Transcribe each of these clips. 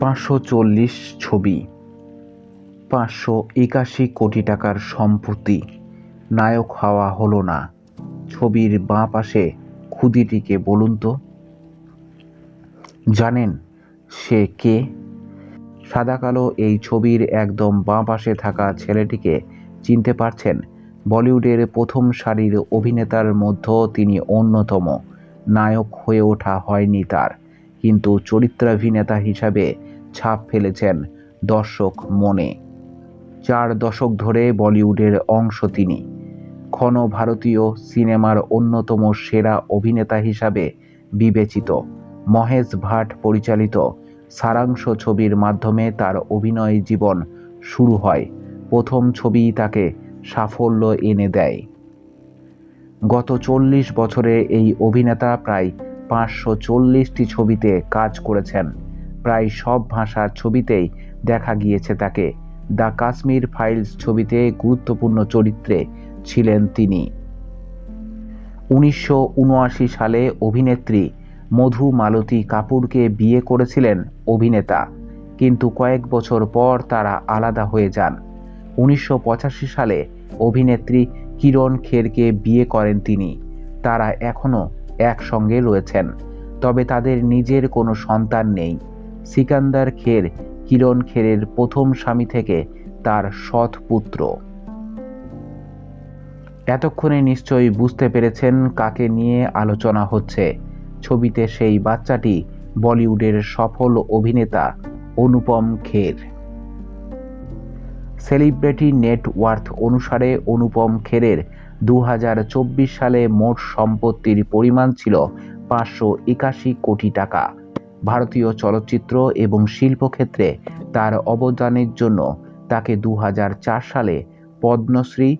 পাঁচশো চল্লিশ ছবি। পাঁচশো একাশি কোটি টাকার সম্পত্তি। নায়ক হওয়া হলো না। ছবির বাঁ পাশে ক্ষুদিটিকে বলুন তো। জানেন সে কে? সাদাকালো এই ছবির একদম বাঁ পাশে থাকা ছেলেটিকে চিনতে পারছেন? বলিউডের প্রথম সারির অভিনেতার মধ্যেও তিনি অন্যতম। নায়ক হয়ে ওঠা হয়নি তার। কিন্তু চরিত্রাভিনেতা হিসাবে ছাপ ফেলেছেন দর্শক মনে। চার দশক ধরে বলিউডের অংশ তিনি। ক্ষণ ভারতীয় সিনেমার অন্যতম সেরা অভিনেতা হিসাবে বিবেচিত। মহেশ ভাট পরিচালিত সারাংশ ছবির মাধ্যমে তার অভিনয় জীবন শুরু হয়। প্রথম ছবি তাকে সাফল্য এনে দেয়। গত চল্লিশ বছরে এই অভিনেতা প্রায় পাঁচশো চল্লিশটি ছবিতে কাজ করেছেন। প্রায় সব ভাষার ছবিতেই দেখা গিয়েছে তাকে। দ্য কাশ্মীর ফাইলস ছবিতে গুরুত্বপূর্ণ চরিত্রে ছিলেন তিনি। উনিশশো উনআশি সালে অভিনেত্রী মধু মালতী কাপুরকে বিয়ে করেছিলেন অভিনেতা। কিন্তু কয়েক বছর পর তারা আলাদা হয়ে যান। উনিশশো পঁচাশি সালে অভিনেত্রী কিরণ খেরকে বিয়ে করেন তিনি। তারা এখনও একসঙ্গে রয়েছেন। তবে তাদের নিজের কোনো সন্তান নেই। সিকান্দার খের কিরণ খেরের প্রথম স্বামী থেকে তার সৎ পুত্র। এতক্ষণে নিশ্চয়ই বুঝতে পেরেছেন কাকে নিয়ে আলোচনা হচ্ছে। ছবিতে সেই বাচ্চাটি বলিউডের সফল অভিনেতা অনুপম খের। সেলিব্রিটি নেটওয়ার্থ অনুসারে অনুপম খেরের দু হাজার চব্বিশ সালে মোট সম্পত্তির পরিমাণ ছিল পাঁচশো একাশি কোটি টাকা। ভারতীয় চলচ্চিত্র এবং শিল্পক্ষেত্রে তার অবদানের জন্য তাকে দু হাজার চার সালে পদ্মশ্রী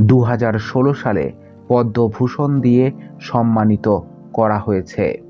দু হাজার ষোলো সালে পদ্মভূষণ দিয়ে সম্মানিত করা হয়েছে।